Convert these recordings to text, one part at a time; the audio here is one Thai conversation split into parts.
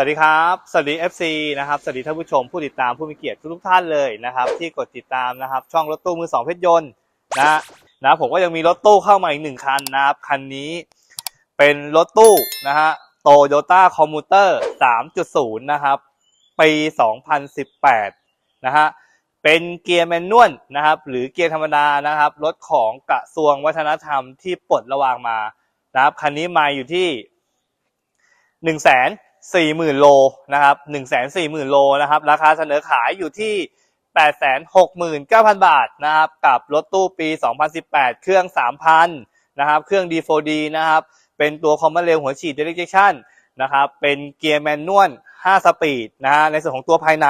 สวัสดีครับ สวัสดี FC นะครับ สวัสดีท่านผู้ชมผู้ติดตามผู้มีเกียรติทุกท่านเลยนะครับ ที่กดติดตามนะครับ ช่องรถตู้มือสองเพชรยนต์นะนะผมก็ยังมีรถตู้เข้ามาอีกหนึ่งคันนะครับ คันนี้เป็นรถตู้นะฮะโตโยต้าคอมมูเตอร์3.0 นะครับปี 2018 นะฮะเป็นเกียร์แมนนวลนะครับ หรือเกียร์ธรรมดานะครับ รถของกระทรวงวัฒนธรรมที่ปลดระวางมานะครับคันนี้มาอยู่ที่หนึ่งแส นสี่หมื่นโลนะครับหนึ่งแสนสี่หมื่นโลนะครับ ราคาเสนอขายอยู่ที่แปดแสนหกหมื่นเก้าพันบาทนะครับ กับรถตู้ปี 2018 เครื่อง 3,000 นะครับ เครื่อง D4D นะครับ เป็นตัวคอมมอนเรลหัวฉีด d i r e c t i o n นะครับ เป็นเกียร์แมนนวล 5 สปีดนะฮะ ในส่วนของตัวภายใน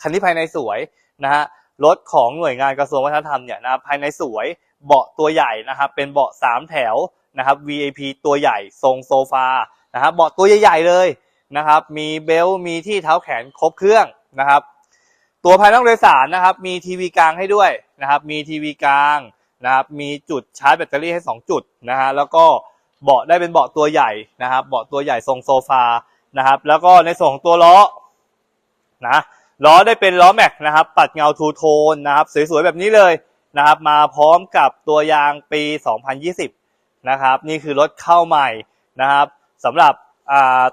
คันที่ภายในสวยนะฮะ รถของหน่วยงานกระทรวงวัฒนธรรมเนี่ยนะภายในสวย เบาะตัวใหญ่นะครับ เป็นเบาะ 3 แถวนะครับ VIP ตัวใหญ่ ทรงโซฟา นะครับ เบาะตัวใหญ่ๆเลย นะครับ มีเบลต์มีที่เท้าแขนครบเครื่องนะครับ ตัวภายนอกโดยสารนะครับ มีทีวีกลางให้ด้วยนะครับ มีทีวีกลางนะครับ มีจุดชาร์จแบตเตอรี่ให้ 2 จุดนะฮะแล้วก็เบาะได้เป็นเบาะตัวใหญ่นะครับ เบาะตัวใหญ่ทรงโซฟานะครับ แล้วก็ในส่วนของตัวล้อนะล้อได้เป็นล้อแม็กนะครับ ปัดเงาทูโทนนะครับ สวยๆแบบนี้เลยนะครับ มาพร้อมกับตัวยางปี 2020 นะครับ นี่คือรถเข้าใหม่นะครับสำหรับ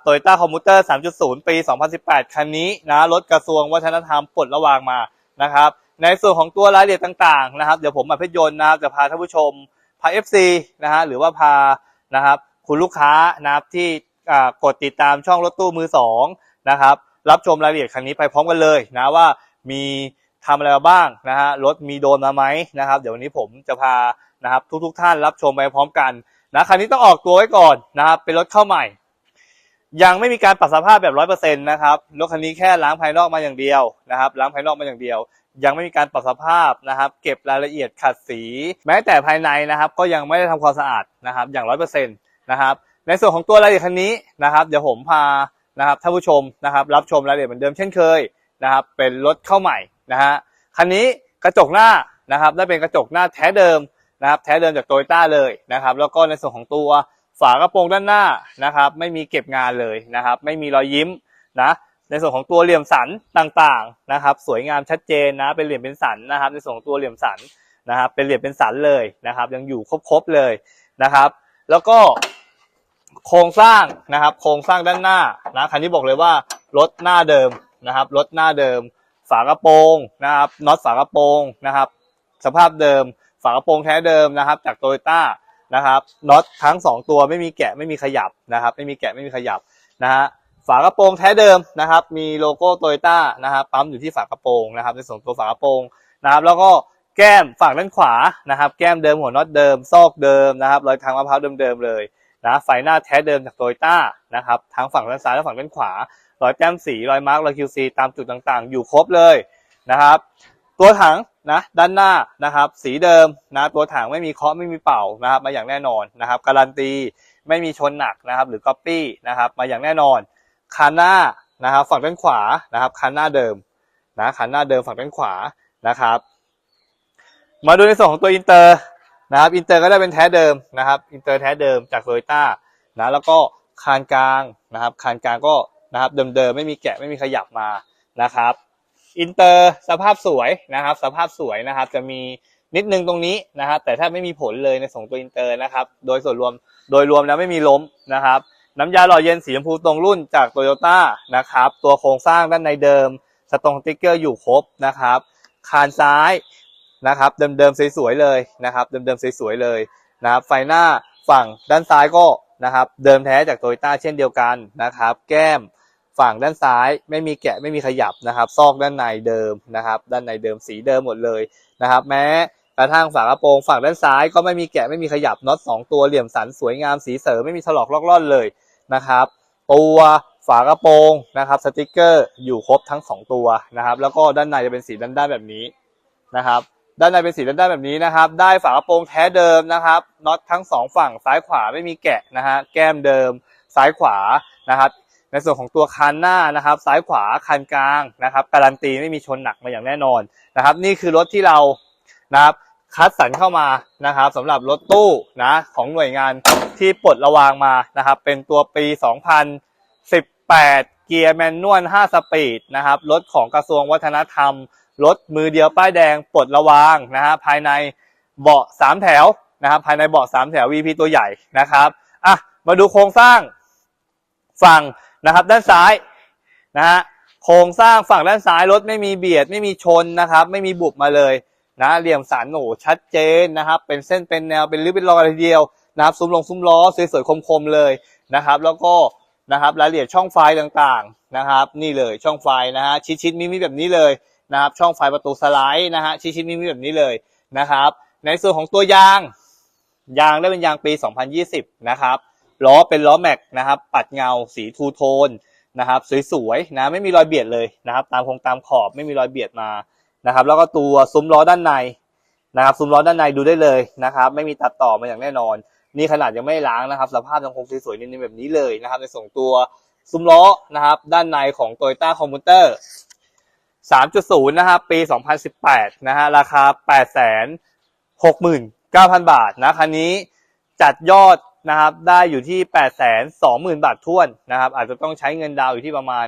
โตโยต้าคอมมูเตอร์ 3.0 ปี 2018 คันนี้นะรถกระทรวงวัฒนธรรมปลดระวางมานะครับในส่วนของตัวรายละเอียดต่างๆนะครับเดี๋ยวผมมาเพชรยนต์นะครับจะพาท่านผู้ชมพา FC นะฮะหรือว่าพานะครับคุณลูกค้านะครับที่กดติดตามช่องรถตู้มือสองนะครับรับชมรายละเอียดคันนี้ไปพร้อมกันเลยนะว่ามีทำอะไรมาบ้างนะฮะรถมีโดนมาไหมนะครับเดี๋ยววันนี้ผมจะพานะครับทุกๆทท่านรับชมไปพร้อมกันนะคันนี้ต้องออกตัวไว้ก่อนนะครับเป็นรถเข้าใหม่ ยังไม่มีการปรับสภาพแบบร้อยเปอร์เซ็นต์นะครับรถคันนี้แค่ล้างภายนอกมาอย่างเดียวนะครับล้างภายนอกมาอย่างเดียว ยังไม่มีการปรับสภาพนะครับ เก็บรายละเอียดขัดสี แม้แต่ภายในนะครับ ก็ยังไม่ได้ทำความสะอาดนะครับ อย่างร้อยเปอร์เซ็นต์นะครับ ในส่วนของตัวรายละเอียดคันนี้นะครับ เดี๋ยวผมพานะครับท่านผู้ชมนะครับ รับชมรายละเอียดเหมือนเดิมเช่นเคยนะครับ เป็นรถเข้าใหม่นะฮะคันนี้กระจกหน้านะครับได้เป็นกระจกหน้าแท้เดิมนะครับ แท้เดิมจากโตโยต้าเลยนะครับ แล้วก็ในส่วนของตัว ฝากระโปรงด้านหน้านะครับ ไม่มีเก็บงานเลยนะครับ ไม่มีรอยยิ้มนะในส่วนของตัวเหลี่ยมสันต่างๆนะครับ สวยงามชัดเจนนะเป็นเหลี่ยมเป็นสันนะครับ ในส่วนของตัวเหลี่ยมสันนะครับ เป็นเหลี่ยมเป็นสันเลยนะครับ ยังอยู่ครบๆเลยนะครับ แล้วก็โครงสร้างนะครับ โครงสร้างด้านหน้านะคันนี้บอกเลยว่ารถหน้าเดิมนะครับรถหน้าเดิม ฝากระโปรงนะครับน็อตฝากระโปรงนะครับ สภาพเดิม ฝากระโปรงแท้เดิมนะครับ จากโตโยต้า นะครับน็อตทั้งสองตัวไม่มีแกะไม่มีขยับนะครับ ไม่มีแกะไม่มีขยับนะฮะฝากระโปรงแท้เดิมนะครับ มีโลโก้โตโยต้านะครับปั๊มอยู่ที่ฝากระโปรงนะครับ ในส่วนตัวฝากระโปรงนะครับ แล้วก็แก้มฝั่งด้านขวานะครับ แก้มเดิมหัวน็อตเดิม ซอกเดิมนะครับรอยทางมะพร้าวเดิมๆเลยนะไฟหน้าแท้เดิมจากโตโยต้านะครับทั้งฝั่งด้านซ้ายและฝั่งด้านขวารอยแต้มสีรอยมาร์กรอย QC ตามจุดต่างๆ อยู่ครบเลยนะครับ ตัวถัง นะด้านหน้านะครับสีเดิมนะตัวถังไม่มีเคาะไม่มีเป่านะครับมาอย่างแน่นอนนะครับการันตีไม่มีชนหนักนะครับหรือก๊อปปี้นะครับมาอย่างแน่นอนคันหน้านะครับฝั่งด้านขวานะครับคันหน้าเดิมนะคันหน้าเดิมฝั่งด้านขวานะครับ มาดูในส่วนของตัวอินเตอร์นะครับอินเตอร์ก็ได้เป็นแท้เดิมนะครับอินเตอร์แท้เดิมจากโตโยต้านะแล้วก็คานกลางนะครับคานกลางก็นะครับเดิมๆไม่มีแกะไม่มีขยับมานะครับ อินเตอร์สภาพสวยนะครับ สภาพสวยนะครับ จะมีนิดนึงตรงนี้นะครับแต่ถ้าไม่มีผลเลยในส่งตัวอินเตอร์นะครับ โดยส่วนรวมโดยรวมแล้วไม่มีล้มนะครับ น้ำยาหล่อเย็นสีชมพูตรงรุ่นจากโตโยต้านะครับ ตัวโครงสร้างด้านในเดิม สตรงติ๊กเกอร์อยู่ครบนะครับ คานซ้ายนะครับเดิมๆสวยๆเลยนะครับ เดิมๆสวยๆเลยนะครับ ไฟหน้าฝั่งด้านซ้ายก็นะครับ เดิมแท้จากโตโยต้าเช่นเดียวกันนะครับ แก้ม ฝั่งด้านซ้ายไม่มีแกะไม่มีขยับนะครับ ซอกด้านในเดิมนะครับ ด้านในเดิมสีเดิมหมดเลยนะครับ แม้กระทั่งฝากระโปรงฝั่งด้านซ้ายก็ไม่มีแกะไม่มีขยับน็อตสองตัวเหลี่ยมสันสวยงามสีเสริมไม่มีถลอกลอกล่อนเลยนะครับ ตัวฝากระโปรงนะครับสติกเกอร์อยู่ครบทั้งสองตัวนะครับ แล้วก็ด้านในจะเป็นสีด้านด้านแบบนี้นะครับ ด้านในเป็นสีด้านด้านแบบนี้นะครับ ได้ฝากระโปรงแท้เดิมนะครับน็อตทั้งสองฝั่งซ้ายขวาไม่มีแกะนะฮะแก้มเดิมซ้ายขวานะครับ ในส่วนของตัวคันหน้านะครับ ซ้ายขวาคันกลางนะครับ การันตีไม่มีชนหนักมาอย่างแน่นอนนะครับ นี่คือรถที่เรานะครับคัดสรรเข้ามานะครับสำหรับรถตู้นะของหน่วยงานที่ปลดระวางมานะครับ เป็นตัวปี8เกียร์แมนนวล 5 สปีดนะครับรถของกระทรวงวัฒนธรรมรถมือเดียวป้ายแดงปลดระวางนะฮะภายในเบาะ 3 แถวนะครับภายในเบาะ 3 แถว VP ตัวใหญ่นะครับอะมาดูโครงสร้างฝั่ง นะครับ ด้านซ้ายนะฮะโครงสร้างฝั่งด้านซ้ายรถไม่มีเบียดไม่มีชนนะครับ ไม่มีบุบมาเลยนะเหลี่ยมสันโหนูชัดเจนนะครับ เป็นเส้นเป็นแนวเป็นริ้วเป็นรอยทีเดียวนะครับซุ้มลงซุ้มล้อสวยๆคมๆเลยนะครับ แล้วก็นะครับรายละเอียดช่องไฟต่างๆนะครับ นี่เลยช่องไฟนะฮะชิดๆมีมีแบบนี้เลยนะครับ ช่องไฟประตูสไลด์นะฮะชิดๆมีมีแบบนี้เลยนะครับ ในส่วนของตัวยางยางได้เป็นยางปี 2020 นะครับ ล้อเป็นล้อแม็กนะครับ ปัดเงาสีทูโทนนะครับสวยๆนะไม่มีรอยเบียดเลยนะครับ ตามคงตามขอบไม่มีรอยเบียดมานะครับ แล้วก็ตัวซุ้มล้อด้านในนะครับซุ้มล้อด้านในดูได้เลยนะครับ ไม่มีตัดต่อมาอย่างแน่นอน นี่ขนาดยังไม่ล้างนะครับ สภาพยังคงสวยๆนิ่แบบนี้เลยนะครับ ในส่งตัวซุ้มล้อนะครับ ด้านในของ Toyota c o m m u t e r 3.0 นะครับปี 2018 นะฮะราคา 869,000 บาทนะคันนี้จัดยอด นะครับได้อยู่ที่820,000บาทท้วนนะครับอาจจะต้องใช้เงินดาวอยู่ที่ประมาณ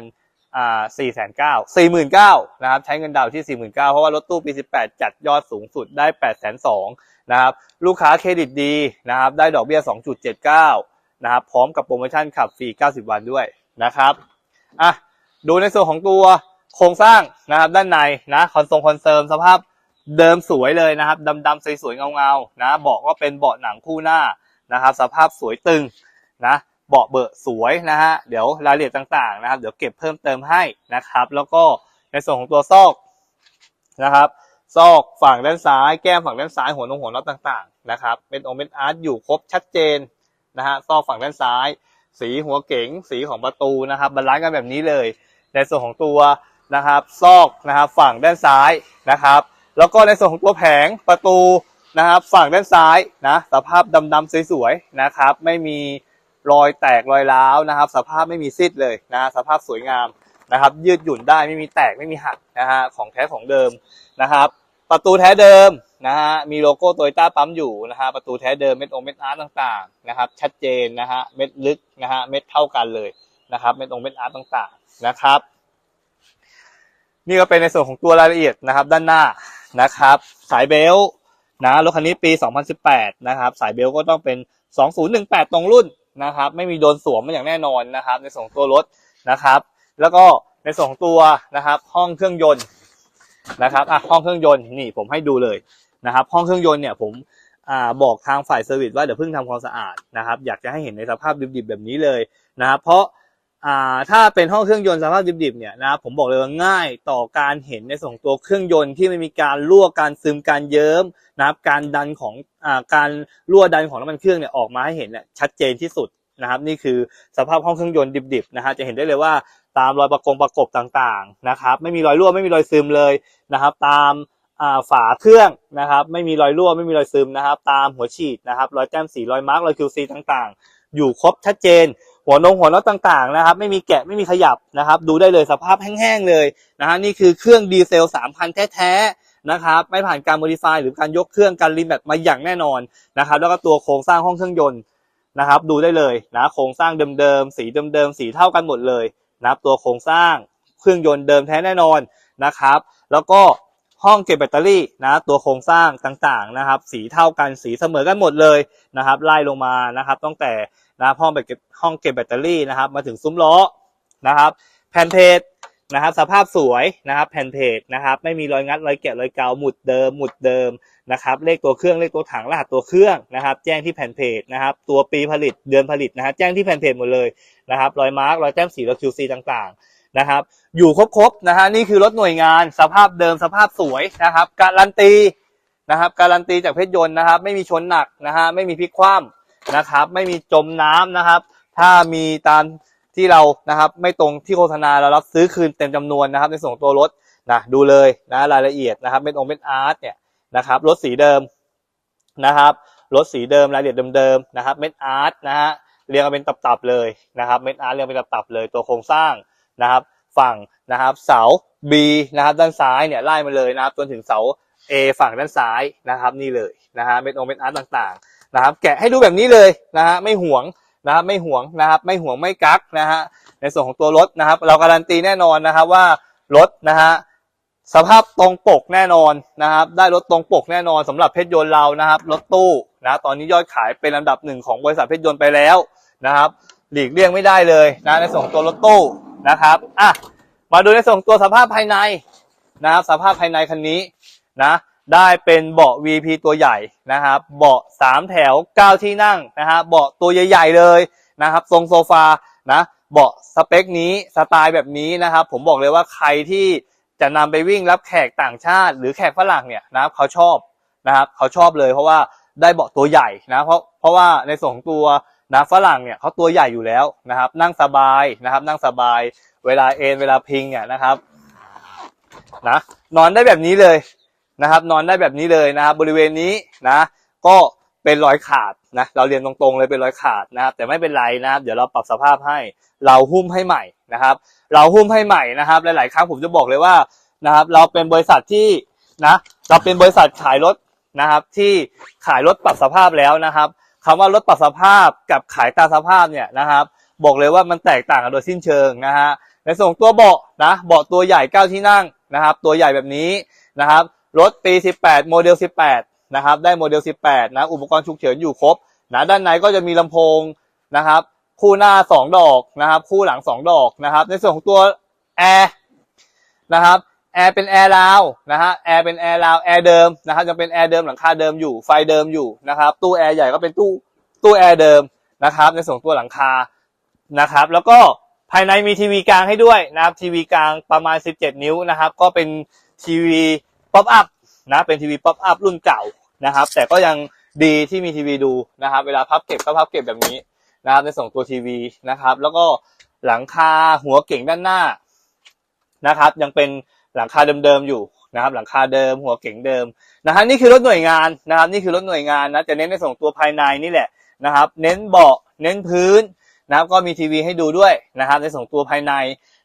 อ่า4,900 49,000นะครับใช้เงินดาวน์ที่49,000เพราะว่ารถตู้ปี18จัดยอดสูงสุดได้802,000นะครับลูกค้าเครดิตดีนะครับได้ดอกเบี้ย2.79นะครับพร้อมกับโปรโมชั่นขับฟรี90วันด้วยนะครับอะดูในส่วนของตัวโครงสร้างนะครับด้านในนะคอนโซลคอนเซิร์มสภาพเดิมสวยเลยนะครับดำๆสวยๆเงาๆนะเบาะก็เป็นเบาะหนังคู่หน้า นะครับ สภาพสวยตึงนะเบาะเบอะสวยนะฮะเดี๋ยวรายละเอียดต่างๆนะครับ เดี๋ยวเก็บเพิ่มเติมให้นะครับ แล้วก็ในส่วนของตัวซอกนะครับ ซอกฝั่งด้านซ้ายแก้มฝั่งด้านซ้ายหัวนงหัวน็อตต่างๆนะครับเป็นองค์เป็นอาร์ตอยู่ครบชัดเจนนะฮะซอกฝั่งด้านซ้าย สีหัวเก๋งสีของประตูนะครับบรรลันซ์กันแบบนี้เลย ในส่วนของตัวนะครับซอกนะครับฝั่งด้านซ้ายนะครับ แล้วก็ในส่วนของตัวแผงประตู นะครับฝั่งด้านซ้ายนะสภาพดำๆสวยๆนะครับ ไม่มีรอยแตกรอยร้าวนะครับ สภาพไม่มีซิดเลยนะสภาพสวยงามนะครับ ยืดหยุ่นได้ไม่มีแตกไม่มีหักนะฮะของแท้ของเดิมนะครับ ประตูแท้เดิมนะฮะมีโลโก้โตโยต้าปั๊มอยู่นะฮะประตูแท้เดิมเม็ดองเม็ดอาร์ตต่างๆนะครับ ชัดเจนนะฮะเม็ดลึกนะฮะเม็ดเท่ากันเลยนะครับเม็ดองเม็ดอาร์ตต่างๆนะครับ นี่ก็เป็นในส่วนของตัวรายละเอียดนะครับ ด้านหน้านะครับ สายเบล นะรถคันนี้ปี 2018 นะครับสายเบลก็ต้องเป็น 2018 ตรงรุ่นนะครับ ไม่มีโดนสวมมาอย่างแน่นอนนะครับ ในส่วนของตัวรถนะครับ แล้วก็ในส่วนของตัวนะครับ ห้องเครื่องยนต์นะครับอะห้องเครื่องยนต์นี่ผมให้ดูเลยนะครับ ห้องเครื่องยนต์เนี่ยผมอ่าบอกทางฝ่ายเซอร์วิสว่าเดี๋ยวเพิ่งทำความสะอาดนะครับ อยากจะให้เห็นในสภาพดิบๆแบบนี้เลยนะครับ เพราะ อ่าถ้าเป็นห้องเครื่องยนต์สภาพดิบๆเนี่ยนะครับผมบอกเลยว่าง่ายต่อการเห็นในส่วนของตัวเครื่องยนต์ที่ไม่มีการรั่วการซึมการเยิ้มนะครับการดันของอ่าการรั่วดันของน้ำมันเครื่องเนี่ยออกมาให้เห็นเนี่ยชัดเจนที่สุดนะครับ นี่คือสภาพห้องเครื่องยนต์ดิบๆนะฮะจะเห็นได้เลยว่าตามรอยประกงประกบต่างๆนะครับ ไม่มีรอยรั่วไม่มีรอยซึมเลยนะครับ ตามอ่าฝาเครื่องนะครับ ไม่มีรอยรั่วไม่มีรอยซึมนะครับ ตามหัวฉีดนะครับ รอยแต้มสีรอยมาร์กรอย QC ต่างๆ อยู่ครบชัดเจน หัวนงหัวน็อตต่างๆนะครับ ไม่มีแกะไม่มีขยับนะครับ ดูได้เลยสภาพแห้งๆเลยนะฮะนี่คือเครื่องดีเซล3,000แท้ๆนะครับไม่ผ่านการโมดิฟายหรือการยกเครื่องการรีแมทมาอย่างแน่นอนนะครับ แล้วก็ตัวโครงสร้างห้องเครื่องยนต์นะครับ ดูได้เลยนะโครงสร้างเดิมๆสีเดิมๆสีเท่ากันหมดเลยนะครับตัวโครงสร้างเครื่องยนต์เดิมแท้แน่นอนนะครับ แล้วก็ห้องเก็บแบตเตอรี่นะตัวโครงสร้างต่างๆนะครับ สีเท่ากันสีเสมอกันหมดเลยนะครับไล่ลงมานะครับตั้งแต่ นะครับห้องเก็บห้องเก็บแบตเตอรี่นะครับ มาถึงซุ้มล้อนะครับแผ่นเพจนะครับสภาพสวยนะครับแผ่นเพจนะครับไม่มีรอยงัดรอยแกะรอยเกาหมุดเดิมหมุดเดิมนะครับเลขตัวเครื่องเลขตัวถังรหัสตัวเครื่องนะครับ แจ้งที่แผ่นเพจนะครับตัวปีผลิตเดือนผลิตนะฮะแจ้งที่แผ่นเพจหมดเลยนะครับรอยมาร์กรอยแต้มสีรอย QC ต่างๆนะครับอยู่ครบๆนะฮะนี่คือรถหน่วยงานสภาพเดิมสภาพสวยนะครับการันตีนะครับการันตีจากเพชรยนต์นะครับไม่มีชนหนักนะฮะไม่มีพลิกคว่ำ นะครับ ไม่มีจมน้ำนะครับ ถ้ามีตามที่เรานะครับ ไม่ตรงที่โฆษณาเรารับซื้อคืนเต็มจำนวนนะครับ ในส่วนของตัวรถนะดูเลยนะรายละเอียดนะครับเป็นองค์เป็นอาร์ตเนี่ยนะครับรถสีเดิมนะครับรถสีเดิมรายละเอียดเดิมๆนะครับเม็ดอาร์ตนะฮะเรียงกันเป็นตับๆเลยนะครับเม็ดอาร์ตเรียงเป็นตับๆเลยตัวโครงสร้างนะครับฝั่งนะครับเสา B นะครับด้านซ้ายเนี่ยไล่มาเลยนะครับจนถึงเสา A ฝั่งด้านซ้ายนะครับนี่เลยนะฮะเม็ดองเม็ดอาร์ตต่างๆ นะครับ แกะให้ดูแบบนี้เลยนะฮะไม่ห่วงนะครับไม่ห่วงนะครับ ไม่ห่วงไม่กักนะฮะในส่วนของตัวรถนะครับ เราการันตีแน่นอนนะครับว่ารถนะฮะสภาพตรงปกแน่นอนนะครับ ได้รถตรงปกแน่นอนสำหรับเพชรยนต์เรานะครับรถตู้นะตอนนี้ยอดขายเป็นอันดับหนึ่งของบริษัทเพชรยนต์ไปแล้วนะครับ หลีกเลี่ยงไม่ได้เลยนะในส่วนของตัวรถตู้นะครับอะมาดูในส่วนตัวสภาพภายในนะครับสภาพภายในคันนี้นะ ได้เป็นเบาะ VP ตัวใหญ่นะครับ เบาะสามแถวเก้าที่นั่งนะฮะ เบาะตัวใหญ่ๆเลยนะครับ ทรงโซฟานะ เบาะสเปคนี้สไตล์แบบนี้นะครับ ผมบอกเลยว่าใครที่จะนำไปวิ่งรับแขกต่างชาติ หรือแขกฝรั่งเนี่ยนะครับเขาชอบนะครับเขาชอบเลยเพราะว่าได้เบาะตัวใหญ่นะเพราะเพราะว่าในส่วนของตัวนะฝรั่งเนี่ยเขาตัวใหญ่อยู่แล้วนะครับ นั่งสบายนะครับ นั่งสบายเวลาเอนเวลาพิงเนี่ยนะครับนะนอนได้แบบนี้เลย นะครับ นอนได้แบบนี้เลยนะครับ บริเวณนี้นะ ก็เป็นรอยขาดนะ เราเรียนตรงๆเลยเป็นรอยขาดนะครับ แต่ไม่เป็นไรนะครับ เดี๋ยวเราปรับสภาพให้ เราหุ้มให้ใหม่นะครับ เราหุ้มให้ใหม่นะครับ หลาย ๆ ครั้งผมจะบอกเลยว่านะครับ เราเป็นบริษัทที่นะ เราเป็นบริษัทขายรถนะครับ ที่ขายรถปรับสภาพแล้วนะครับคำว่ารถปรับสภาพกับขายตามสภาพเนี่ยนะครับ บอกเลยว่ามันแตกต่างกันโดยสิ้นเชิงนะฮะในส่วนของตัวเบาะนะเบาะตัวใหญ่เก้าที่นั่งนะครับ ตัวใหญ่แบบนี้นะครับ รถปี 18 โมเดล 18 นะครับ ได้โมเดล 18 นะ อุปกรณ์ฉุกเฉินอยู่ครบ นะ ด้านในก็จะมีลำโพงนะครับ คู่หน้า 2 ดอกนะครับ คู่หลัง 2 ดอกนะครับ ในส่วนของตัวแอร์นะครับ แอร์เป็นแอร์ลาวนะฮะ แอร์เป็นแอร์ลาว แอร์เดิมนะครับยังเป็นแอร์เดิมหลังคาเดิมอยู่ ไฟเดิมอยู่นะครับ ตู้แอร์ใหญ่ก็เป็นตู้ ตู้แอร์เดิมนะครับ ในส่วนของตัวหลังคา นะครับ แล้วก็ภายในมีทีวีกลางให้ด้วยนะครับ ทีวีกลางประมาณ 17 นิ้วนะครับ ก็เป็นทีวี ป๊อปอัพนะเป็นทีวีป๊อปอัพรุ่นเก่านะครับ แต่ก็ยังดีที่มีทีวีดูนะครับ เวลาพับเก็บก็พับเก็บแบบนี้นะครับในส่งตัวทีวีนะครับ แล้วก็หลังคาหัวเก่งด้านหน้านะครับ ยังเป็นหลังคาเดิมๆอยู่นะครับ หลังคาเดิม หัวเก่งเดิมนะฮะนี่คือรถหน่วยงานนะครับ นี่คือรถหน่วยงานนะจะเน้นในส่งตัวภายในนี่แหละนะครับ เน้นเบาะเน้นพื้นนะครับก็มีทีวีให้ดูด้วยนะครับ ในส่งตัวภายใน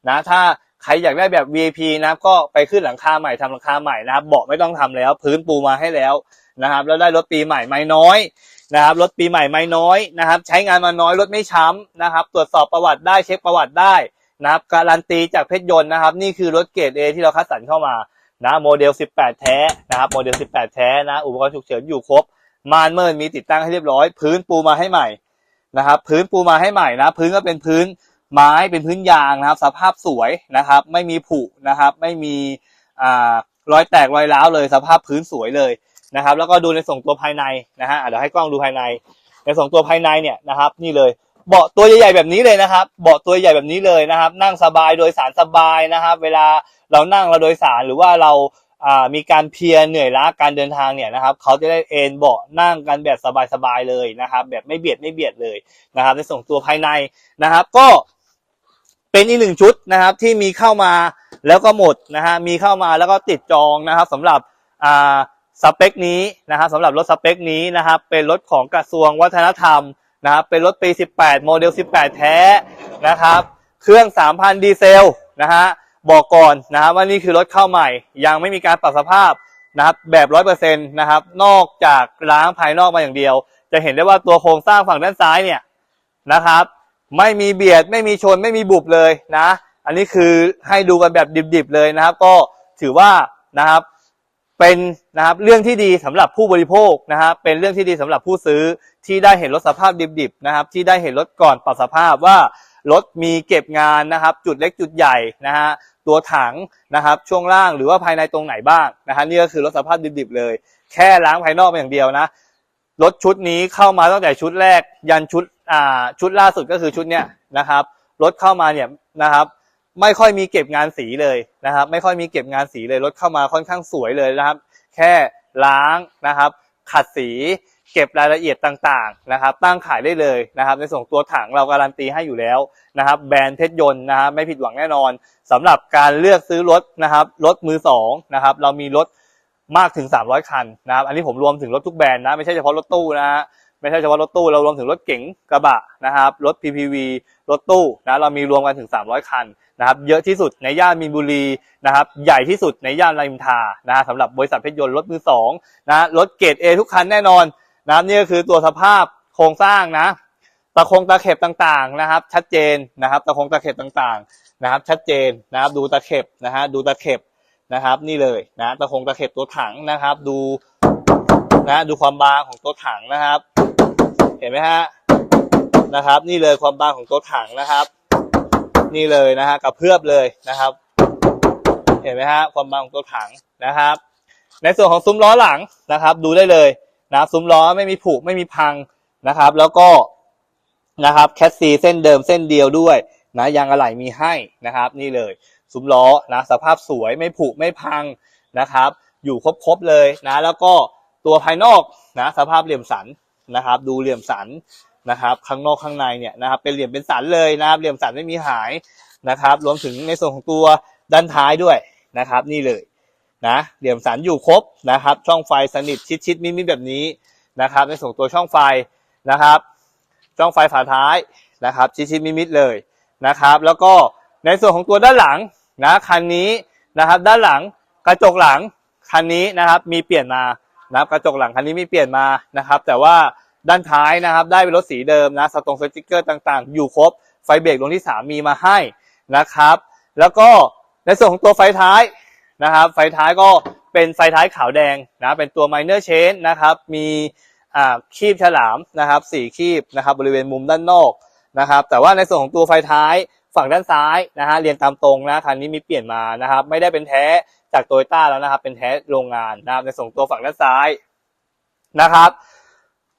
นะถ้า ใครอยากได้แบบ VIP นะครับก็ไปขึ้นหลังคาใหม่ทำหลังคาใหม่นะครับเบาะไม่ต้องทำแล้ว พื้นปูมาให้แล้วนะครับ แล้วได้รถปีใหม่ไม่น้อยนะครับรถปีใหม่ไม่น้อยนะครับ ใช้งานมาน้อยรถไม่ช้ำนะครับ ตรวจสอบประวัติได้เช็คประวัติได้นะครับการันตีจากเพชรยนต์นะครับ นี่คือรถเกรด A ที่เราคัดสรรเข้ามานะโมเดล 18 แท้นะครับโมเดล 18 แท้นะอุปกรณ์ฉุกเฉินอยู่ครบมานเมินมีติดตั้งให้เรียบร้อย พื้นปูมาให้ใหม่นะครับ พื้นปูมาให้ใหม่นะ พื้นก็เป็นพื้น ไม้เป็นพื้นยางนะครับ สภาพสวยนะครับ ไม่มีผุนะครับ ไม่มีอ่ารอยแตกรอยร้าวเลย สภาพพื้นสวยเลยนะครับ แล้วก็ดูในส่งตัวภายในนะฮะเดี๋ยวให้กล้องดูภายใน ในส่งตัวภายในเนี่ยนะครับ นี่เลยเบาะตัวใหญ่ๆแบบนี้เลยนะครับ เบาะตัวใหญ่แบบนี้เลยนะครับ นั่งสบายโดยสารสบายนะครับ เวลาเรานั่งเราโดยสารหรือว่าเราอ่ามีการเพียเหนื่อยล้าการเดินทางเนี่ยนะครับเขาจะได้เอนเบาะนั่งกันแบบสบายๆเลยนะครับ แบบไม่เบียดไม่เบียดเลยนะครับ ในส่งตัวภายในนะครับ ก็ เป็นอีกหนึ่งชุดนะครับที่มีเข้ามาแล้วก็หมดนะฮะมีเข้ามาแล้วก็ติดจองนะครับสำหรับอ่าสเปคนี้นะครับสำหรับรถสเปคนี้นะครับเป็นรถของกระทรวงวัฒนธรรมนะครับเป็นรถปี 18 โมเดล 18 แท้นะครับ เครื่อง 3,000 ดีเซลนะฮะบอกก่อนนะครับว่านี่คือรถเข้าใหม่ ยังไม่มีการปรับสภาพนะครับแบบร้อยเปอร์เซ็นต์นะครับนอกจากล้างภายนอกมาอย่างเดียว จะเห็นได้ว่าตัวโครงสร้างฝั่งด้านซ้ายเนี่ยนะครับ ไม่มีเบียด ไม่มีชนไม่มีบุบเลยนะ อันนี้คือให้ดูกันแบบดิบๆเลยนะครับ ก็ถือว่านะครับเป็นนะครับเรื่องที่ดีสำหรับผู้บริโภคนะครับเป็นเรื่องที่ดีสำหรับผู้ซื้อที่ได้เห็นรถสภาพดิบๆนะครับ ที่ได้เห็นรถก่อนปรับสภาพว่ารถมีเก็บงานนะครับ จุดเล็กจุดใหญ่นะฮะตัวถังนะครับ ช่วงล่างหรือว่าภายในตรงไหนบ้างนะฮะนี่ก็คือรถสภาพดิบๆเลย แค่ล้างภายนอกอย่างเดียวนะรถชุดนี้เข้ามาตั้งแต่ชุดแรกยันชุด อ่าชุดล่าสุดก็คือชุดเนี้ยนะครับรถเข้ามาเนี่ยนะครับไม่ค่อยมีเก็บงานสีเลยนะครับ ไม่ค่อยมีเก็บงานสีเลยรถเข้ามาค่อนข้างสวยเลยนะครับ แค่ล้างนะครับ ขัดสีเก็บรายละเอียดต่างๆนะครับ ตั้งขายได้เลยนะครับ ในส่วนตัวถังเราการันตีให้อยู่แล้วนะครับ แบรนด์เพชรยนต์นะครับไม่ผิดหวังแน่นอนสำหรับการเลือกซื้อรถนะครับรถมือสองนะครับ เรามีรถมากถึง 300 คันนะครับ อันนี้ผมรวมถึงรถทุกแบรนด์นะไม่ใช่เฉพาะรถตู้นะฮะ ไม่ใช่เฉพาะรถตู้เรารวมถึงรถเก๋งกระบะนะครับ รถ PPV รถตู้นะเรามีรวมกันถึง 300 คันนะครับเยอะที่สุดในย่านมีนบุรีนะครับใหญ่ที่สุดในย่านรามอินทรานะสำหรับบริษัทเพชรยนต์รถมือสองนะรถเกรด A ทุกคันแน่นอนนะนี่ก็คือตัวสภาพโครงสร้างนะตะคงตะเข็บต่างๆนะครับ ชัดเจนนะครับตะคงตะเข็บต่างๆนะครับ ชัดเจนนะครับดูตะเข็บนะฮะดูตะเข็บนะครับ นี่เลยนะตะคงตะเข็บตัวถังนะครับ ดูนะดูความบางของตัวถังนะครับ เห็นไหมฮะนะครับ นี่เลยความบางของตัวถังนะครับ นี่เลยนะฮะกระเพื่อบเลยนะครับ เห็นไหมฮะความบางของตัวถังนะครับ ในส่วนของซุ้มล้อหลังนะครับ ดูได้เลยนะซุ้มล้อไม่มีผุไม่มีพังนะครับ แล้วก็นะครับแคสซีเส้นเดิมเส้นเดียวด้วยนะยางอะไหล่มีให้นะครับ นี่เลยซุ้มล้อนะสภาพสวยไม่ผุไม่พังนะครับ อยู่ครบๆเลยนะ แล้วก็ตัวภายนอกนะสภาพเหลี่ยมสัน นะครับ ดูเหลี่ยมสันนะครับ ข้างนอกข้างในเนี่ยนะครับ เป็นเหลี่ยมเป็นสันเลยนะครับ เหลี่ยมสันไม่มีหายนะครับ รวมถึงในส่วนของตัวด้านท้ายด้วยนะครับ นี่เลยนะเหลี่ยมสันอยู่ครบนะครับ ช่องไฟสนิทชิดชิดมิดมิดแบบนี้นะครับ ในส่วนตัวช่องไฟนะครับ ช่องไฟฝาท้ายนะครับ ชิดชิดมิดมิดเลยนะครับ แล้วก็ในส่วนของตัวด้านหลังนะคันนี้นะครับ ด้านหลังกระจกหลังคันนี้นะครับ มีเปลี่ยนมา นะครับกระจกหลังคันนี้มีเปลี่ยนมานะครับ แต่ว่าด้านท้ายนะครับ ได้เป็นรถสีเดิมนะสตรงสติ๊กเกอร์ต่างๆ อยู่ครบไฟเบรกดวงที่สามมีมาให้นะครับ แล้วก็ในส่วนของตัวไฟท้ายนะครับ ไฟท้ายก็เป็นไฟท้ายขาวแดงนะเป็นตัว minor change นะครับ มีคีบฉลามนะครับสีคีบนะครับบริเวณมุมด้านนอกนะครับ แต่ว่าในส่วนของตัวไฟท้าย ฝั่งด้านซ้ายนะฮะเรียนตามตรงนะคันนี้มีเปลี่ยนมานะครับ ไม่ได้เป็นแท้จากโตโยต้าแล้วนะครับ เป็นแท้โรงงานนะครับในส่วนตัวฝั่งด้านซ้ายนะครับ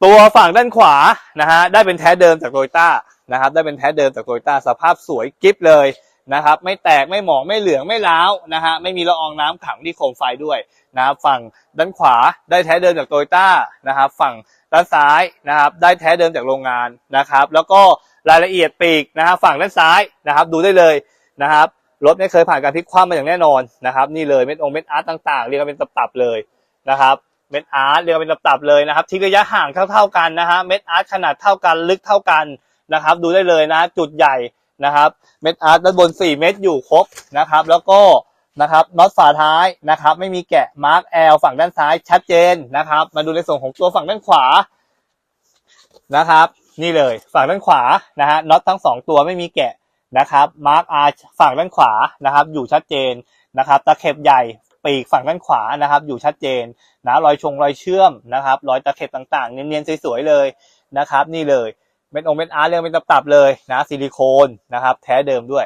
ตัวฝั่งด้านขวานะฮะได้เป็นแท้เดิมจากโตโยต้านะครับ ได้เป็นแท้เดิมจากโตโยต้าสภาพสวยกิ๊บเลยนะครับ ไม่แตกไม่หมองไม่เหลืองไม่ล้าวนะฮะไม่มีละอองน้ำขังที่โคมไฟด้วยนะครับฝั่งด้านขวาได้แท้เดิมจากโตโยต้านะครับ ฝั่ง ด้านซ้ายนะครับ ได้แท้เดิมจากโรงงานนะครับ แล้วก็รายละเอียดปีกนะครับฝั่งด้านซ้ายนะครับ ดูได้เลยนะครับรถไม่เคยผ่านการพลิกคว่ำมาอย่างแน่นอนนะครับ นี่เลยเม็ดองเม็ดอาร์ตต่างๆ เรียกกันเป็นตับๆเลยนะครับเม็ดอาร์ตเรียกกันเป็นตับๆเลยนะครับทิ้งระยะห่างเท่าๆกันนะฮะเม็ดอาร์ตขนาดเท่ากันลึกเท่ากันนะครับ ดูได้เลยนะจุดใหญ่นะครับเม็ดอาร์ตด้านบน 4 เม็ดอยู่ครบนะครับ แล้วก็ นะครับน็อตฝาท้ายนะครับ ไม่มีแกะมาร์กแอลฝั่งด้านซ้ายชัดเจนนะครับ มาดูในส่วนของตัวฝั่งด้านขวานะครับ นี่เลยฝั่งด้านขวานะฮะน็อตทั้งสองตัวไม่มีแกะนะครับมาร์กอาร์ฝั่งด้านขวานะครับ อยู่ชัดเจนนะครับตะเข็บใหญ่ปีกฝั่งด้านขวานะครับ อยู่ชัดเจนนะรอยชงรอยเชื่อมนะครับรอยตะเข็บต่างๆ เนียนๆสวยๆเลยนะครับ นี่เลยเม็ดองค์เม็ดอาร์เรียงเป็นตับๆเลยนะซิลิโคนนะครับ แท้เดิมด้วย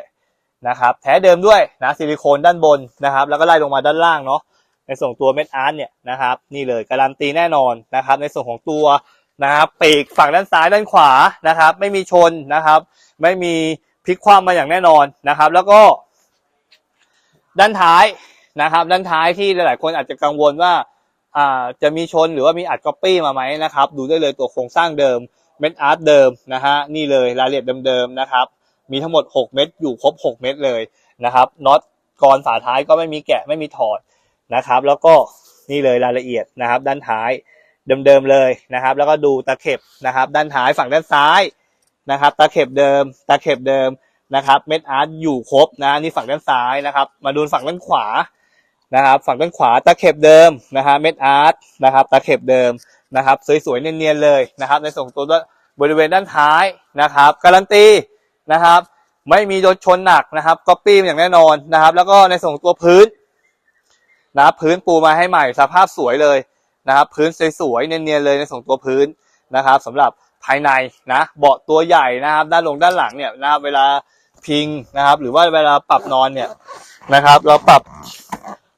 นะครับแท้เดิมด้วยนะซิลิโคนด้านบนนะครับ แล้วก็ไล่ลงมาด้านล่างเนาะในส่วนตัวเม็ดอาร์ตเนี่ยนะครับ นี่เลยการันตีแน่นอนนะครับ ในส่วนของตัวนะครับปีกฝั่งด้านซ้ายด้านขวานะครับ ไม่มีชนนะครับ ไม่มีพลิกคว่ำมาอย่างแน่นอนนะครับ แล้วก็ ด้านท้ายนะครับ ด้านท้ายที่หลายๆ คนอาจจะกังวลว่าอ่าจะมีชนหรือว่ามีอัดก๊อปปี้มาไหมนะครับ ดูได้เลยตัวโครงสร้างเดิมเม็ดอาร์ตเดิมนะฮะนี่เลยรายละเอียดเดิมๆนะครับ มีทั้งหมด 6 เม็ดอยู่ครบ 6 เม็ดเลยนะครับน็อตกรฝาท้ายก็ไม่มีแกะไม่มีถอดนะครับ แล้วก็นี่เลยรายละเอียดนะครับ ด้านท้ายเดิมๆเลยนะครับ แล้วก็ดูตะเข็บนะครับ ด้านท้ายฝั่งด้านซ้ายนะครับ ตะเข็บเดิม ตะเข็บเดิมนะครับ เม็ดอาร์ตอยู่ครบนะนี่ฝั่งด้านซ้ายนะครับ มาดูฝั่งด้านขวานะครับ ฝั่งด้านขวาตะเข็บเดิมนะฮะเม็ดอาร์ตนะครับ ตะเข็บเดิมนะครับ สวยๆเนียนๆเลยนะครับ ในส่วนของตัวบริเวณด้านท้ายนะครับ การันตี นะครับ ไม่มีโดนชนหนักนะครับก๊อปปี้อย่างแน่นอนนะครับ แล้วก็ในส่วนของตัวพื้นนะครับพื้นปูมาให้ใหม่สภาพสวยเลยนะครับ พื้นสวยๆเนียนๆเลยในส่วนตัวพื้นนะครับสำหรับภายในนะเบาะตัวใหญ่นะครับ ด้านลงด้านหลังเนี่ยนะครับเวลาพิงนะครับ หรือว่าเวลาปรับนอนเนี่ยนะครับ เราปรับ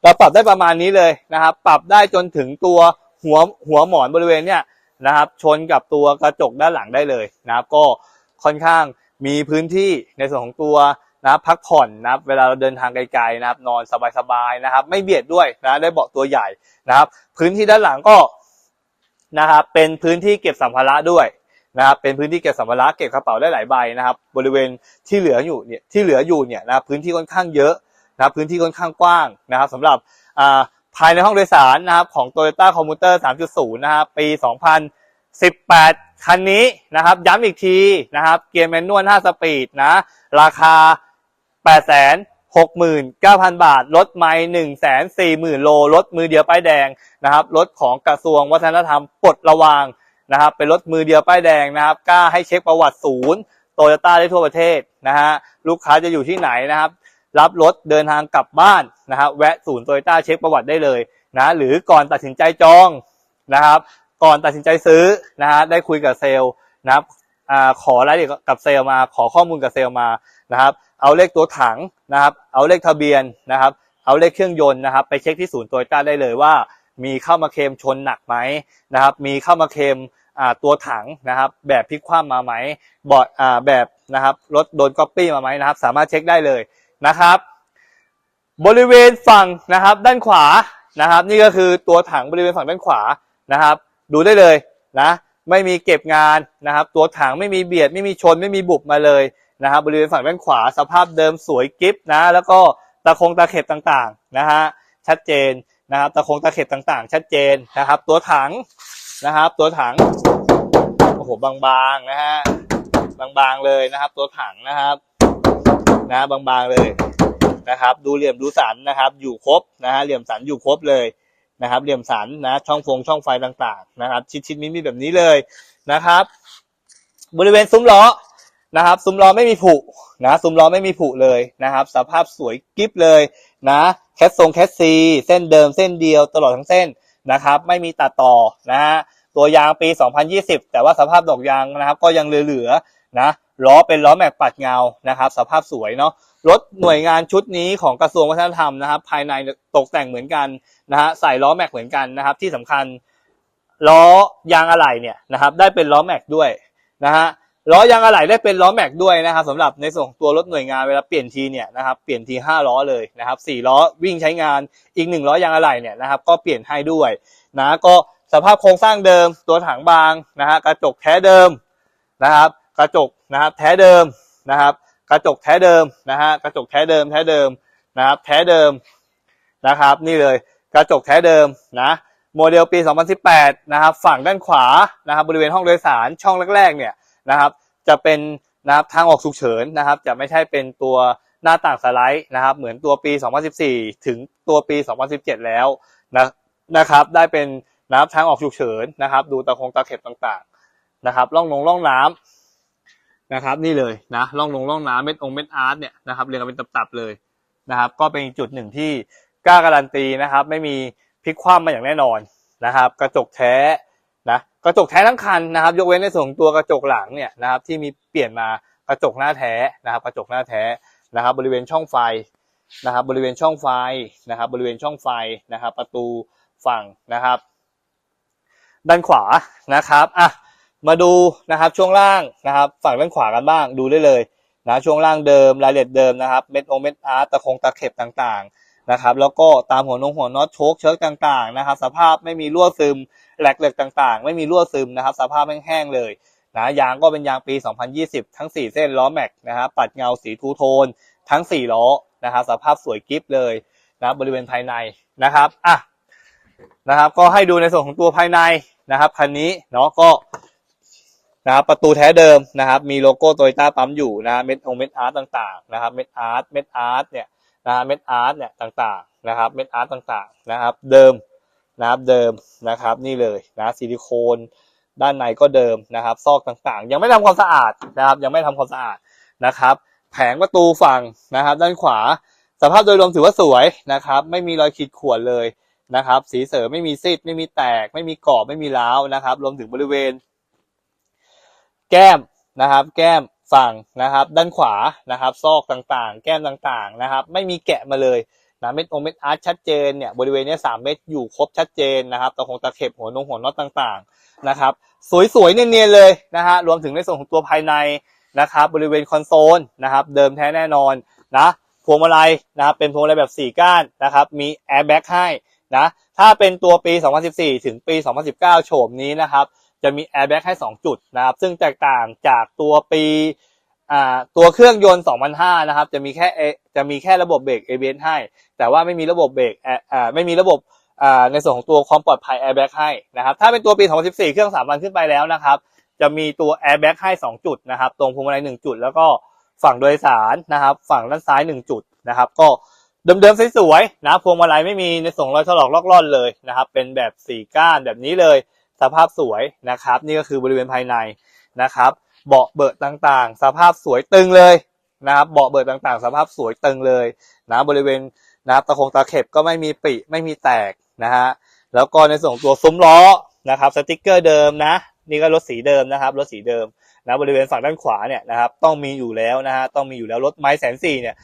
เราปรับได้ประมาณนี้เลยนะครับ ปรับได้จนถึงตัวหัวหัวหมอนบริเวณเนี่ยนะครับ ชนกับตัวกระจกด้านหลังได้เลยนะครับ ก็ค่อนข้าง มีพื้นที่ในส่วนของตัวนะพักผ่อนนะเวลาเราเดินทางไกลๆนะครับ นอนสบายๆนะครับ ไม่เบียดด้วยนะได้เบาะตัวใหญ่นะครับ พื้นที่ด้านหลังก็นะครับเป็นพื้นที่เก็บสัมภาระด้วยนะครับเป็นพื้นที่เก็บสัมภาระเก็บกระเป๋าได้หลายใบนะครับ บริเวณที่เหลืออยู่เนี่ยที่เหลืออยู่เนี่ยนะพื้นที่ค่อนข้างเยอะนะครับพื้นที่ค่อนข้างกว้างนะครับสำหรับอ่าภายในห้องโดยสารนะครับของ Toyota Commuter 3.0 นะครับปี 2018 คันนี้นะครับย้ำอีกทีนะครับ เกียร์แมนนวล 5 สปีดนะ ราคา 869,000 บาทรถไม่140,000โลรถมือเดียวป้ายแดงนะครับรถของกระทรวงวัฒนธรรมปลดระวางนะครับ เป็นรถมือเดียวป้ายแดงนะครับ กล้าให้เช็คประวัติศูนย์โตโยต้าได้ทั่วประเทศนะฮะลูกค้าจะอยู่ที่ไหนนะครับ รับรถเดินทางกลับบ้านนะครับแวะศูนย์โตโยต้าเช็คประวัติได้เลยนะหรือก่อนตัดสินใจจองนะครับ ก่อนตัดสินใจซื้อนะฮะได้คุยกับเซลล์นะครับขอรายละเอียดกับเซลล์มา ขอข้อมูลกับเซลล์มานะครับ เอาเลขตัวถังนะครับ เอาเลขทะเบียนนะครับ เอาเลขเครื่องยนต์นะครับ ไปเช็คที่ศูนย์โตโยต้าได้เลยว่า มีเข้ามาเคลมชนหนักไหมนะครับ มีเข้ามาเคลมตัวถังนะครับ แบบพลิกคว่ำมาไหมบอดแบบนะครับรถโดนก๊อปปี้มาไหมนะครับ สามารถเช็คได้เลยนะครับ บริเวณฝั่งนะครับด้านขวานะครับ นี่ก็คือตัวถังบริเวณฝั่งด้านขวานะครับ ดูได้เลยนะไม่มีเก็บงานนะครับ ตัวถังไม่มีเบียดไม่มีชนไม่มีบุบมาเลยนะครับบริเวณฝั่งด้านขวาสภาพเดิมสวยกิฟนะแล้วก็ตะคงตะเข็บต่างๆนะฮะชัดเจนนะครับตะคงตะเข็บต่างๆ ชัดเจนนะครับ ตัวถังนะครับ ตัวถังโอ้โหบางๆนะฮะบางๆเลยนะครับ ตัวถังนะครับนะบางๆเลยนะครับ ดูเหลี่ยมดูสันนะครับ อยู่ครบนะฮะเหลี่ยมสันอยู่ครบเลย นะครับเหลี่ยมสันนะช่องฟงช่องไฟต่างๆนะครับ ชิดชิดมิมิแบบนี้เลยนะครับ บริเวณซุ้มล้อนะครับ ซุ้มล้อไม่มีผุนะซุ้มล้อไม่มีผุเลยนะครับ สภาพสวยกิ๊บเลยนะแคสทรงแคสซีเส้นเดิมเส้นเดียวตลอดทั้งเส้นนะครับ ไม่มีตัดต่อนะฮะตัวยางปี 2020 แต่ว่าสภาพดอกยางนะครับ ก็ยังเหลือๆนะล้อเป็นล้อแม็กปัดเงานะครับ สภาพสวยเนาะ รถหน่วยงานชุดนี้ของกระทรวงวัฒนธรรมนะครับ ภายในตกแต่งเหมือนกันนะฮะใส่ล้อแม็กเหมือนกันนะครับ ที่สำคัญล้อยางอะไหล่เนี่ยนะครับ ได้เป็นล้อแม็กด้วยนะฮะล้อยางอะไหล่ได้เป็นล้อแม็กด้วยนะครับสำหรับในส่วนของตัวรถหน่วยงานเวลาเปลี่ยนทีเนี่ยนะครับเปลี่ยนทีห้าล้อเลยนะครับสี่ล้อวิ่งใช้งานอีกหนึ่งล้อยางอะไหล่เนี่ยนะครับ ก็เปลี่ยนให้ด้วยนะก็สภาพโครงสร้างเดิมตัวถังบางนะฮะกระจกแท้เดิมนะครับ กระจกนะครับแท้เดิมนะครับ กระจกแท้เดิมนะฮะกระจกแท้เดิมแท้เดิมนะครับแท้เดิมนะครับ นี่เลยกระจกแท้เดิมนะโมเดลปี 2018 นะครับ ฝั่งด้านขวานะครับบริเวณห้องโดยสารช่องแรกๆเนี่ยนะครับ จะเป็นนะครับทางออกฉุกเฉินนะครับ จะไม่ใช่เป็นตัวหน้าต่างสไลด์นะครับ เหมือนตัวปี 2014 ถึงตัวปี 2017 แล้วนะนะครับ ได้เป็นนะครับทางออกฉุกเฉินนะครับ ดูตะคงตะเข็บต่างๆนะครับร่องนงร่องน้ำ นะครับ นี่เลยนะร่องลงร่องน้ำเม็ดองเม็ดอาร์ตเนี่ยนะครับเรียงกันเป็นตับๆเลยนะครับ ก็เป็นจุดหนึ่งที่กล้าการันตีนะครับ ไม่มีพลิกคว่ำมาอย่างแน่นอนนะครับ กระจกแท้นะกระจกแท้ทั้งคันนะครับ ยกเว้นในส่วนของตัวกระจกหลังเนี่ยนะครับ ที่มีเปลี่ยนมากระจกหน้าแท้นะครับ กระจกหน้าแท้นะครับ บริเวณช่องไฟนะครับ บริเวณช่องไฟนะครับ บริเวณช่องไฟนะครับ ประตูฝั่งนะครับ ด้านขวานะครับอะ มาดูนะครับช่วงล่างนะครับ ฝั่งด้านขวากันบ้างดูได้เลยนะช่วงล่างเดิมรายละเอียดเดิมนะครับเม็ดองเม็ดอาร์ตตะคงตะเข็บต่างๆนะครับแล้วก็ตามหัวนงหัวน็อตโชคเชิร์กต่างๆนะครับ สภาพไม่มีรั่วซึมแหลกเหล็กต่างๆ ไม่มีรั่วซึมนะครับ สภาพแห้งๆเลยนะยางก็เป็นยางปี 2020 ทั้ง 4 เส้นล้อแม็กนะครับปัดเงาสีทูโทน ทั้ง 4 ล้อนะครับสภาพสวยกิฟเลยนะบริเวณภายในนะครับอะนะครับ ก็ให้ดูในส่วนของตัวภายในนะครับคันนี้เนาะก็ นะครับประตูแท้เดิมนะครับ มีโลโก้โตโยต้าปั๊มอยู่นะเม็ดองเม็ดอาร์ตต่างๆนะครับเม็ดอาร์ตเม็ดอาร์ตเนี่ยนะเม็ดอาร์ตเนี่ยต่างๆนะครับเม็ดอาร์ตต่างๆนะครับ เดิมนะครับเดิมนะครับนี่เลยนะซิลิโคนด้านในก็เดิมนะครับ ซอกต่างๆ ยังไม่ทำความสะอาดนะครับ ยังไม่ทำความสะอาดนะครับ แผงประตูฝั่งนะครับ ด้านขวาสภาพโดยรวมถือว่าสวยนะครับ ไม่มีรอยขีดข่วนเลยนะครับ สีเสริมไม่มีซีดไม่มีแตก ไม่มีกรอบไม่มีร้าวนะครับ รวมถึงบริเวณ แก้มนะครับ แก้มฝั่งนะครับ ด้านขวานะครับ ซอกต่างๆ แก้มต่างๆนะครับ ไม่มีแกะมาเลยนะเม็ดองเม็ดอาร์ตชัดเจนเนี่ยบริเวณนี้สามเม็ดอยู่ครบชัดเจนนะครับตะคงตะเข็บหัวนงหัวน็อตต่างๆนะครับสวยๆเนียนๆเลยนะฮะรวมถึงในส่วนของตัวภายในนะครับบริเวณคอนโซลนะครับเดิมแท้แน่นอนนะพวงมาลัยนะครับเป็นพวงมาลัยแบบ 4 ก้านนะครับมีแอร์แบ็กให้นะถ้าเป็นตัวปี 2014 ถึงปี 2019 โฉมนี้นะครับ จะมีแอร์แบ็กให้ 2 จุดนะครับ ซึ่งแตกต่างจากตัวปีตัวเครื่องยนต์ 2005 นะครับ จะมีแค่จะมีแค่ระบบเบรก ABS ให้ แต่ว่าไม่มีระบบเบรกไม่มีระบบในส่วนของตัวความปลอดภัยแอร์แบ็กให้นะครับ ถ้าเป็นตัวปี 2014 เครื่อง 3 วันขึ้นไปแล้วนะครับ จะมีตัวแอร์แบ็กให้ 2 จุดนะครับ ตรงพวงมาลัย 1 จุด แล้วก็ฝั่งโดยสารนะครับ ฝั่งด้านซ้าย 1 จุดนะครับ ก็เดิมๆสวยๆนะ พวงมาลัยไม่มีในส่งรอยถลอกลอกล่อนเลยนะครับ เป็นแบบ 4 ก้านแบบนี้เลย สภาพสวยนะครับ นี่ก็คือบริเวณภายในนะครับ เบาะเบิดต่างๆ สภาพสวยตึงเลยนะครับ เบาะเบิดต่างๆ สภาพสวยตึงเลยนะบริเวณนะตะคงตะเข็บก็ไม่มีปิไม่มีแตกนะฮะแล้วก็ในส่วนของตัวซุ้มล้อนะครับสติกเกอร์เดิมนะนี่ก็รถสีเดิมนะครับรถสีเดิมนะบริเวณฝั่งด้านขวาเนี่ยนะครับต้องมีอยู่แล้วนะฮะต้องมีอยู่แล้วรถไม้แสนสี่เนี่ย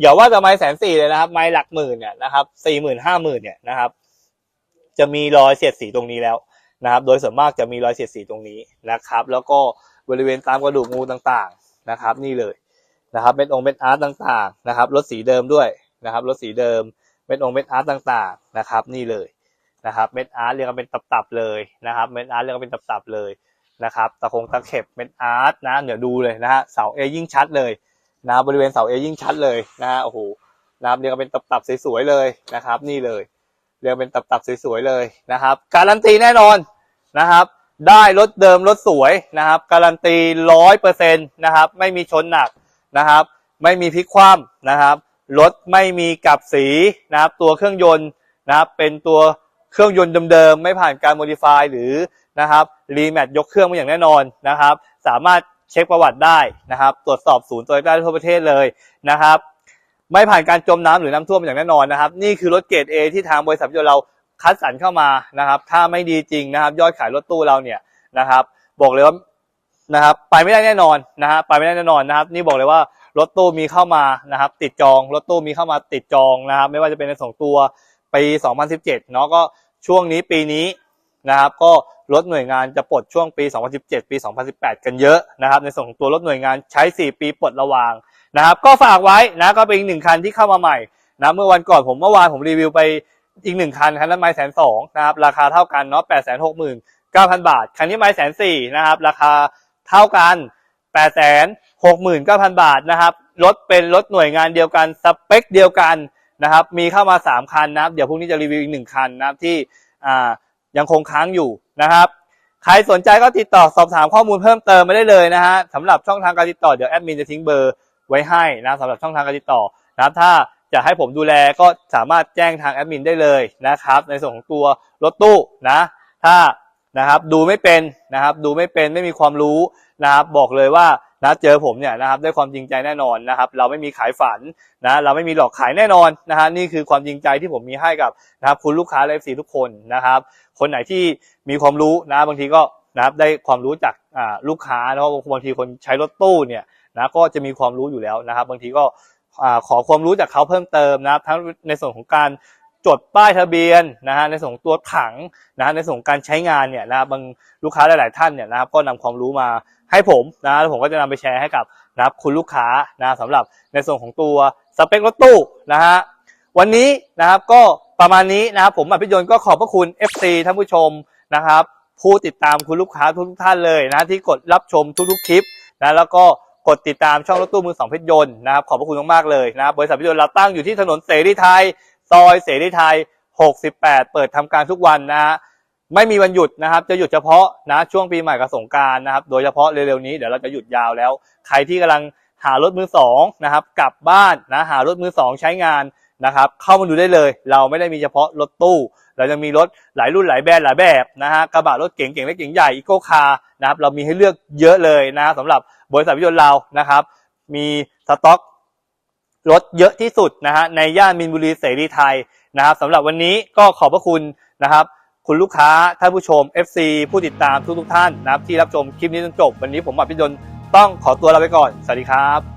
อย่าว่าจะไม้แสนสี่เลยนะครับ ไม้หลักหมื่นเนี่ยนะครับสี่หมื่นห้าหมื่นเนี่ยนะครับ จะมีรอยเสียดสีตรงนี้แล้ว นะครับ โดยส่วนมากจะมีรอยเสียดสีตรงนี้นะครับ แล้วก็บริเวณตามกระดูกงูต่างๆนะครับ นี่เลยนะครับเม็ดองค์เม็ดอาร์ตต่างๆนะครับรถสีเดิมด้วยนะครับรถสีเดิมเม็ดองค์เม็ดอาร์ตต่างๆนะครับ นี่เลยนะครับเม็ดอาร์ตเรียงกันเป็นตับๆเลยนะครับเม็ดอาร์ตเรียงกันเป็นตับๆเลยนะครับตะคงตะเข็บเม็ดอาร์ตนะเดี๋ยวดูเลยนะฮะเสาเอยิ่งชัดเลยนะบริเวณเสาเอยิ่งชัดเลยนะฮะโอ้โหนะครับเรียงกันเป็นตับๆสวยๆเลยนะครับ นี่เลย เรียงเป็นตับๆสวยๆเลยนะครับ การันตีแน่นอนนะครับ ได้รถเดิมรถสวยนะครับ การันตีร้อยเปอร์เซ็นต์นะครับ ไม่มีชนหนักนะครับ ไม่มีพลิกคว่ำนะครับรถไม่มีกับสีนะครับ ตัวเครื่องยนต์นะครับเป็นตัวเครื่องยนต์เดิมๆไม่ผ่านการโมดิฟายหรือนะครับรีแมทยกเครื่องมาอย่างแน่นอนนะครับ สามารถเช็คประวัติได้นะครับ ตรวจสอบศูนย์โตโยต้ทั่วประเทศเลยนะครับ ไม่ผ่านการจมน้ำหรือน้ำท่วมอย่างแน่นอนนะครับ นี่คือรถเกรด A ที่ทางบริษัทยนต์เราคัดสรรเข้ามานะครับ ถ้าไม่ดีจริงนะครับ ยอดขายรถตู้เราเนี่ยนะครับ บอกเลยว่านะครับ ไปไม่ได้แน่นอนนะฮะไปไม่ได้แน่นอนนะครับ นี่บอกเลยว่ารถตู้มีเข้ามานะครับ ติดจองรถตู้มีเข้ามาติดจองนะครับ ไม่ว่าจะเป็นในสองตัวปี 2017 เนาะก็ช่วงนี้ปีนี้นะครับ ก็รถหน่วยงานจะปลดช่วงปี 2017 ปี 2018 กันเยอะนะครับ ในส่วนของตัวรถหน่วยงานใช้ 4 ปีปลดระวาง นะครับก็ฝากไว้นะก็เป็นอีกหนึ่งคันที่เข้ามาใหม่นะเมื่อวันก่อนผมเมื่อวานผมรีวิวไปอีกหนึ่งคันคันนั้นไม้แสนสองนะครับราคาเท่ากันเนาะแปดแสนหกหมื่นเก้าพันบาท คันนี้ไม้แสนสี่นะครับราคาเท่ากันแปดแสนหกหมื่นเก้าพันบาทนะครับรถเป็นรถหน่วยงานเดียวกันสเปคเดียวกันนะครับมีเข้ามาสามคันนะครับเดี๋ยวพรุ่งนี้จะรีวิวอีกหนึ่งคันนะครับที่อ่ายังคงค้างอยู่นะครับใครสนใจก็ติดต่อสอบถามข้อมูลเพิ่มเติมมาได้เลยนะฮะสำหรับช่องทางการติดต่อเดี๋ยวแอดมินจะทิ้งเบอร์ ไว้ให้นะสำหรับช่องทางการติดต่อนะครับถ้าจะให้ผมดูแลก็สามารถแจ้งทางแอดมินได้เลยนะครับ ในส่วนของตัวรถตู้นะถ้านะครับดูไม่เป็นนะครับดูไม่เป็นไม่มีความรู้นะครับบอกเลยว่านะเจอผมเนี่ยนะครับได้ความจริงใจแน่นอนนะครับ เราไม่มีขายฝันนะเราไม่มีหลอกขายแน่นอนนะฮะนี่คือความจริงใจที่ผมมีให้กับนะครับคุณลูกค้าเลฟ์ซีทุกคนนะครับ คนไหนที่มีความรู้นะบางทีก็นะครับได้ความรู้จากอ่าลูกค้าเนาะบางทีคนใช้รถตู้เนี่ย นะก็จะมีความรู้อยู่แล้วนะครับ บางทีก็ขอความรู้จากเขาเพิ่มเติมนะครับ ทั้งในส่วนของการจดป้ายทะเบียนนะฮะในส่วนตัวถังนะฮะในส่วนการใช้งานเนี่ยนะครับบางลูกค้าหลาย ๆ ท่านเนี่ยนะครับก็นำความรู้มาให้ผมนะแล้วผมก็จะนำไปแชร์ให้กับนะครับคุณลูกค้านะสำหรับในส่วนของตัวสเปครถตู้นะฮะวันนี้นะครับก็ประมาณนี้นะครับผมอภิยนก็ขอบพระคุณ FC ท่านผู้ชมนะครับ ผู้ติดตามคุณลูกค้าทุกๆท่านเลยนะที่กดรับชมทุกๆคลิปนะแล้วก็ กดติดตามช่องรถตู้มือสองเพชรยนต์นะครับขอบพระคุณมากๆเลยนะครับบริษัทเพชรยนต์เราตั้งอยู่ที่ถนนเสรีไทยซอยเสรีไทย 68 เปิดทำการทุกวันนะฮะไม่มีวันหยุดนะครับ จะหยุดเฉพาะนะช่วงปีใหม่กับสงการนะครับ โดยเฉพาะเร็วๆนี้เดี๋ยวเราจะหยุดยาวแล้ว ใครที่กำลังหารถมือสองนะครับ กลับบ้านนะหารถมือสองใช้งานนะครับ เข้ามาดูได้เลย เราไม่ได้มีเฉพาะรถตู้ เราจะมีรถหลายรุ่นหลายแบรนด์หลายแบบนะฮะกระบะรถเก๋งเก่งเล็กเก๋งใหญ่อีโก้คาร์นะครับเรามีให้เลือกเยอะเลยนะสำหรับ บริษัทวิทยนต์เรานะครับ มีสต็อกรถเยอะที่สุดนะฮะในย่านมินบุรีเสรีไทยนะครับสำหรับวันนี้ก็ขอบพระคุณนะครับ คุณลูกค้าท่านผู้ชม FC ผู้ติดตามทุกๆท่านนะครับที่รับชมคลิปนี้จนจบ วันนี้ผมอภิยนต์ต้องขอตัวลาไปก่อน สวัสดีครับ